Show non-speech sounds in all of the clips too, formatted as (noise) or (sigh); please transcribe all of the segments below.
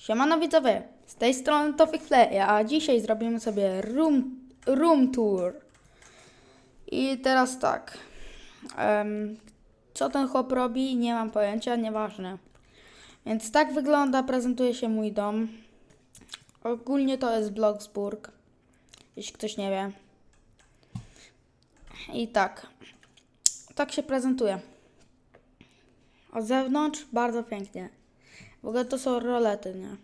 Siemano widzowie, z tej strony Tofik Play, a dzisiaj zrobimy sobie room, room tour. I teraz tak, em, co ten chłop robi, nie mam pojęcia, nieważne. Więc tak wygląda, prezentuje się mój dom. Ogólnie to jest Bloksburg, jeśli ktoś nie wie. I tak, tak się prezentuje. Od zewnątrz bardzo pięknie. W ogóle to są rolety, nie?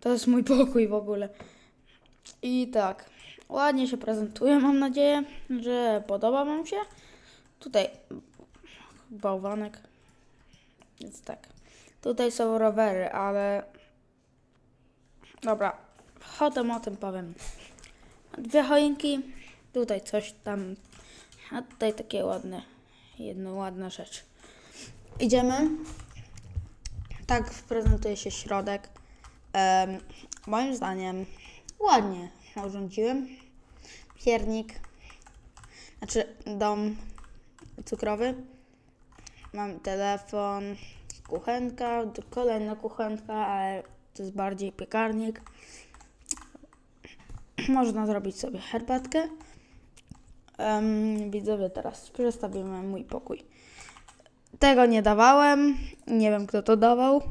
To jest mój pokój w ogóle. I tak, ładnie się prezentuje, mam nadzieję, że podoba wam się. Tutaj bałwanek. Więc tak. Tutaj są rowery, ale... Dobra, potem o tym powiem. Dwie choinki, tutaj coś tam, a tutaj takie ładne, jedna ładna rzecz. Idziemy. Tak prezentuje się środek. Em, moim zdaniem ładnie urządziłem. Piernik, znaczy dom cukrowy. Mam telefon, kuchenka, kolejna kuchenka, ale to jest bardziej piekarnik. Można zrobić sobie herbatkę. Um, widzowie, teraz przedstawimy mój pokój. Tego nie dawałem. Nie wiem, kto to dawał.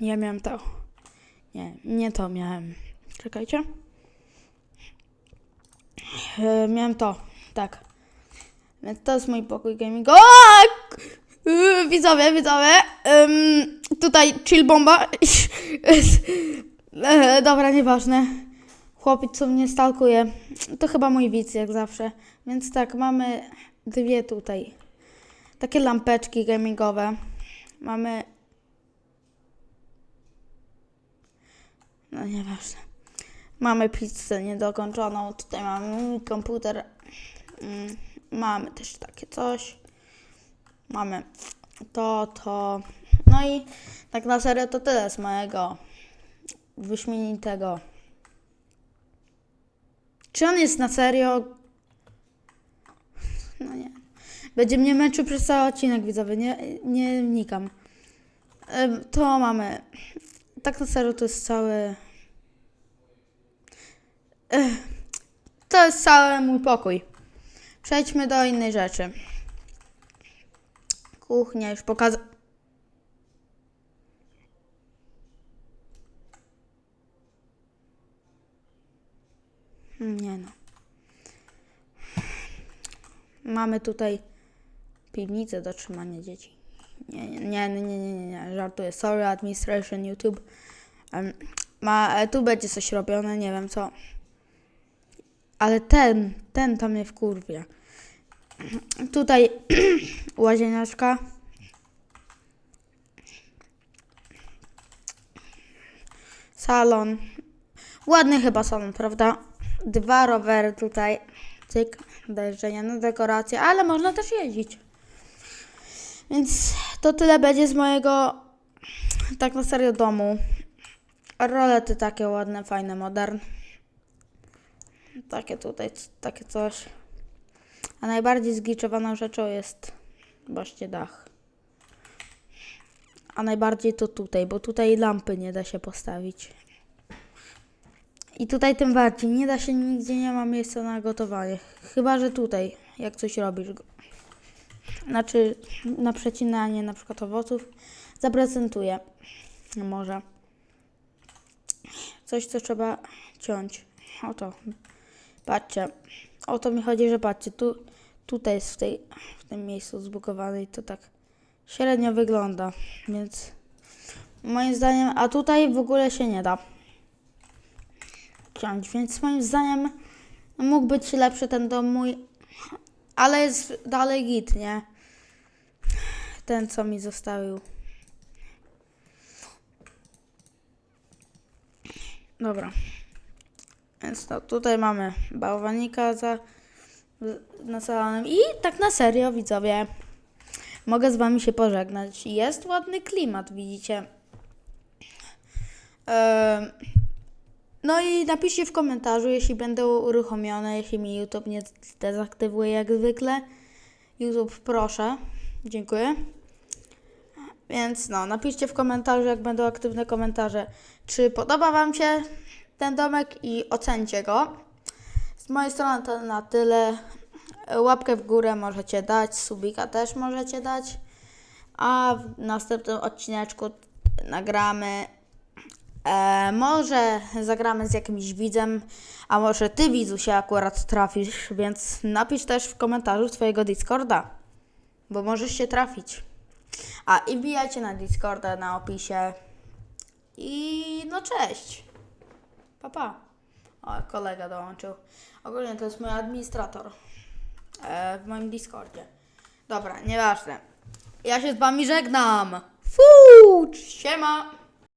Ja miałem to. Nie, nie to miałem. Czekajcie. E, miałem to. Tak. Więc to jest mój pokój gaming. O! Yy, Widzowie, widzowie. Tutaj chill bomba. (laughs) E, Dobra, nieważne. Chłopiec, co mnie stalkuje. To chyba mój widz, jak zawsze. Więc tak, mamy dwie tutaj takie lampeczki gamingowe. Mamy. No nieważne. Mamy pizzę niedokończoną. Tutaj mamy komputer. Mm, Mamy też takie coś. Mamy to, to. No i tak na serio to tyle z mojego wyśmienitego. Czy on jest na serio? Będzie mnie męczył przez cały odcinek, widzowie, nie, nie wnikam. To mamy. Tak na serio to jest cały. To jest cały mój pokój. Przejdźmy do innej rzeczy. Kuchnia już pokaza... Nie no. Mamy tutaj piwnicę do trzymania dzieci. Nie, nie, nie, nie, nie, nie, żartuję. Sorry, administration YouTube. Em, ma, e, tu będzie coś robione, nie wiem co. Ale ten, ten to mnie wkurwia. Tutaj (clears throat) łazieneczka. Salon. Ładny chyba salon, prawda? Dwa rowery tutaj. Cyk, do jeżdżenia na dekorację, ale można też jeździć. Więc to tyle będzie z mojego tak na serio domu. Rolety takie ładne, fajne, modern. Takie tutaj, takie coś. A najbardziej zgliczowaną rzeczą jest właśnie dach. A najbardziej to tutaj, bo tutaj lampy nie da się postawić. I tutaj tym bardziej, nie da się nigdzie, nie ma miejsca na gotowanie. Chyba, że tutaj, jak coś robisz. Znaczy, na przecinanie na przykład owoców. Zaprezentuję. Może. Coś, co trzeba ciąć. Oto. Patrzcie. O to mi chodzi, że patrzcie. Tu, tutaj jest w, tej, w tym miejscu zbukowany i to tak średnio wygląda. Więc moim zdaniem, a tutaj w ogóle się nie da ciąć, więc moim zdaniem mógł być lepszy ten dom mój, ale jest dalej git, nie? Ten, co mi zostawił. Dobra. Więc to tutaj mamy bałwanika za na i tak na serio, widzowie. Mogę z wami się pożegnać. Jest ładny klimat, widzicie. Ehm, no i napiszcie w komentarzu, jeśli będą uruchomione, jeśli mi YouTube nie dezaktywuje jak zwykle. YouTube, proszę. Dziękuję. Więc no, napiszcie w komentarzu, jak będą aktywne komentarze, czy podoba Wam się ten domek i ocencie go. Z mojej strony to na tyle. Łapkę w górę możecie dać, subika też możecie dać. A w następnym odcineczku nagramy. E, może zagramy z jakimś widzem, a może ty widzu się akurat trafisz, więc napisz też w komentarzu twojego Discorda, bo możesz się trafić. A i wbijajcie na Discorda na opisie. I no cześć. Pa pa. O, kolega dołączył. Ogólnie to jest mój administrator e, w moim Discordzie. Dobra, nieważne. Ja się z wami żegnam. Fuuu, siema.